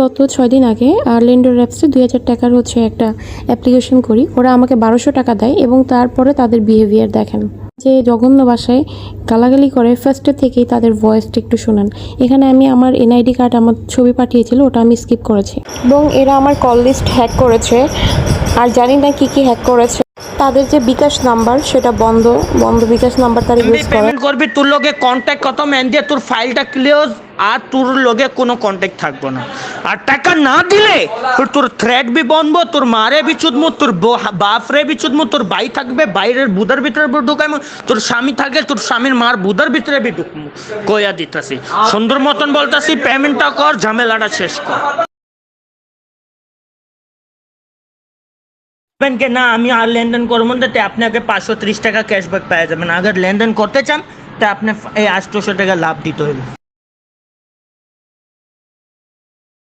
গত ছয় দিন আগে লেন্ডার অ্যাপসে দুই হাজার টাকার হচ্ছে একটা অ্যাপ্লিকেশন করি। ওরা আমাকে বারোশো টাকা দেয় এবং তারপরে তাদের বিহেভিয়ার দেখেন। যে জঘন্য ভাষায় গালাগালি করে ফার্স্টের থেকেই তাদের ভয়েসটা একটু শোনান। এখানে আমি আমার এনআইডি কার্ড আমার ছবি পাঠিয়েছিল, ওটা আমি স্কিপ করেছি। এবং এরা আমার কল লিস্ট হ্যাক করেছে। আর জানি না কি কি হ্যাক করেছে। তাদের যে বিকাশ নাম্বার সেটা বন্ধ বন্ধ বিকাশ নাম্বার তারা ইউজ করে পেমেন্ট করবি তোর লগে কন্ট্যাক্ট কত ম্যান দিয়ে তোর ফাইলটা ক্লিয়ার আর তোর লগে কোনো কন্ট্যাক্ট থাকব না। আর টাকা না দিলে তোর তোর থ্রেড বি বনবো তোর মারে বি চুদমু তোর বাপরে বি চুদমু তোর ভাই থাকবে বাইরের বুধার ভিতরে ঢুকাইমু তোর স্বামী থাকে তোর স্বামীর মার বুধার ভিতরে বি ঢুকমু। কইয়া দিতাছি। সুন্দর মতন বলতাছি পেমেন্টটা কর ঝামেলাটা শেষ কর। বলবেন না, আমি আর লেনদেন করব না। তো আপনাকে পাঁচশো ত্রিশ টাকা ক্যাশব্যাক পাওয়া যাবেন আগে লেনদেন করতে চান, তা আপনি এই আটশোশো টাকা লাভ দিতে হইবে।